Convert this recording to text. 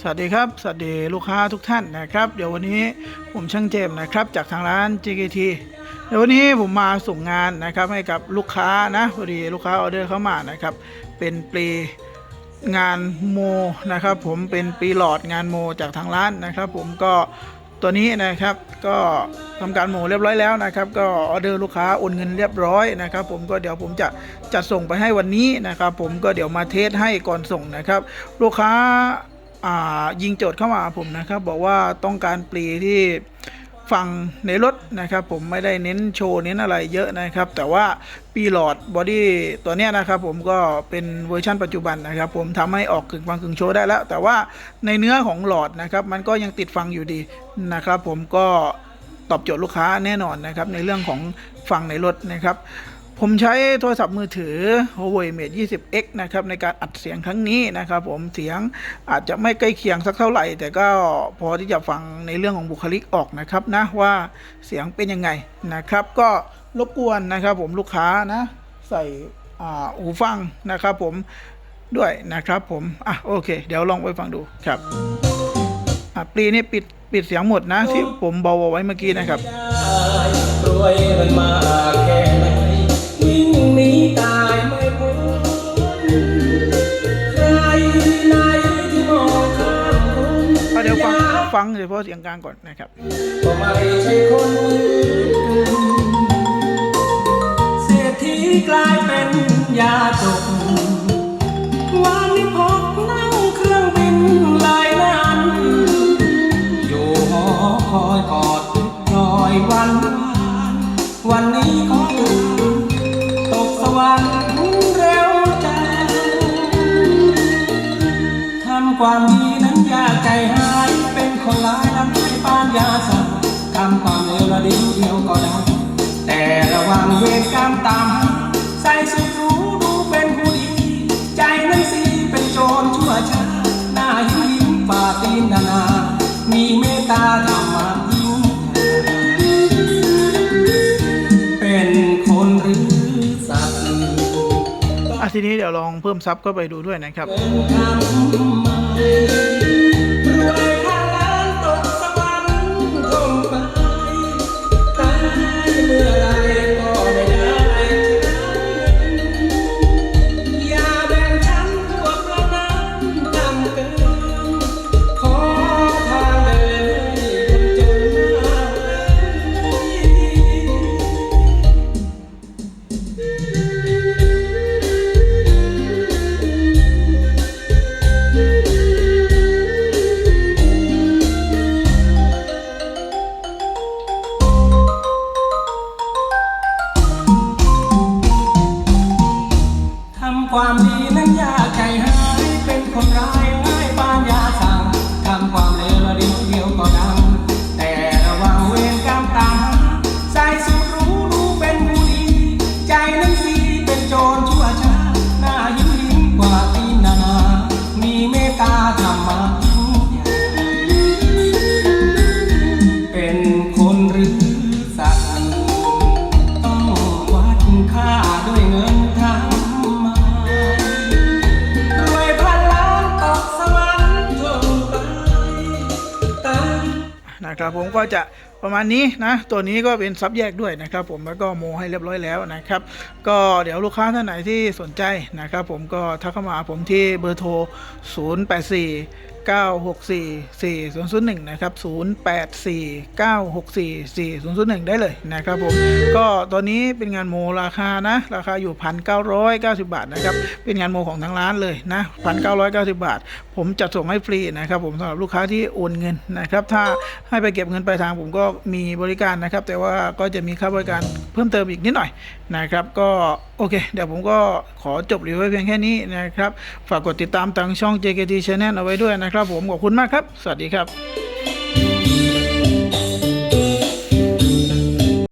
สวัสดีครับ สวัสดีลูกค้าทุกท่านนะครับ เดี๋ยววันนี้ผมช่างเจมส์นะครับ จากทางร้าน GKT เดี๋ยววันนี้ผมมาส่งงานนะครับให้กับลูกค้านะพอดีลูกค้าออเดอร์เข้ามานะครับ เป็นปีงานโมนะครับ ผมเป็นปีหลอดงานโมจากทางร้านนะครับ ผมก็ ตัวนี้นะครับก็ทำการหมูเรียบร้อยแล้วนะครับ ก็ออเดอร์ลูกค้าโอนเงินเรียบร้อยนะครับ ผมก็เดี๋ยวผมจะจัดส่งไปให้วันนี้นะครับ ผมก็เดี๋ยวมาเทสให้ก่อนส่งนะครับ ลูกค้าายิงโจทย์เข้ามาผมนะครับ บอกว่าต้องการปลีที่ ฟังในรถนะครับผมไม่ได้เน้นโชว์เน้นอะไรเยอะนะครับ แต่ว่าปีหลอดบอดี้ตัวเนี้ยนะครับผมก็เป็นเวอร์ชันปัจจุบันนะครับผมทำให้ออกกึ่งฟังกึ่งโชว์ได้แล้ว แต่ว่าในเนื้อของหลอดนะครับมันก็ยังติดฟังอยู่ดีนะครับผมก็ตอบโจทย์ลูกค้าแน่นอนนะครับในเรื่องของฟังในรถนะครับ ผมใช้โทรศัพท์มือถือ Huawei Mate 20X นะครับในการอัดเสียงครั้งนี้นะครับผมเสียงอาจจะไม่ใกล้เคียงสักเท่าไหร่ แต่ก็พอที่จะฟังในเรื่องของบุคลิกออกนะครับนะว่าเสียงเป็นยังไงนะครับ ก็รบกวนนะครับผมลูกค้านะใส่อ่าหูฟังนะครับผมด้วยนะครับผมอะโอเค เดี๋ยวลองไปฟังดูครับอะปลีนี่ปิดปิดเสียงหมดนะที่ผมเบาเอไว้เมื่อกี้นะครับรวยมันมาแค่ ฟังฟังเฉพาะเสียงกลางก่อนนะครับก็ไม่ใช่คนเศรษฐีกลายเป็นยาจกวันนี้พบนั่งเครื่องบินลายนั้นอยู่หอคอยกอดลอยวันวานวันนี้ขอลืมตกสวรรค์เร็วจังทำความดี แต่ระวังเวรกรรมตาม ใส่สุดรู้ดูเป็นผู้ดี ใจนั้นสิเป็นโจรชั่วช้าหน้ายิ้มยิ้มปาตีนนานา มีเมตตาธรรมะยิ่งเป็นคนหรือสัตว์อะทีนี้เดี๋ยวลองเพิ่มซับเข้าไปดูด้วยนะครับ นะครับผมก็จะประมาณนี้นะตัวนี้ก็เป็นซับแยกด้วยนะครับ ผมแล้วก็โมให้เรียบร้อยแล้วนะครับ ก็เดี๋ยวลูกค้าท่านไหนที่สนใจนะครับ ผมก็ทักเข้ามาหาผมที่เบอร์โทร 084 964 4001 นะครับ 084 964 4001 ได้เลยนะครับผม ก็ตอนนี้เป็นงานโมราคานะ ราคาอยู่ 1,990 บาทนะครับ เป็นงานโมของทางร้านเลยนะ 1,990 บาท ผมจัดส่งให้ฟรีนะครับผมสำหรับลูกค้าที่โอนเงินนะครับ ถ้าให้ไปเก็บเงินปลายทางผมก็มีบริการนะครับ แต่ว่าก็จะมีค่าบริการเพิ่มเติมอีกนิดหน่อยนะครับ ก็โอเค เดี๋ยวผมก็ขอจบรีวิวไว้เพียงแค่นี้นะครับ ฝากกดติดตามทางช่อง JKT Channel เอาไว้ด้วยนะครับครับผมขอบคุณมากครับ สวัสดีครับ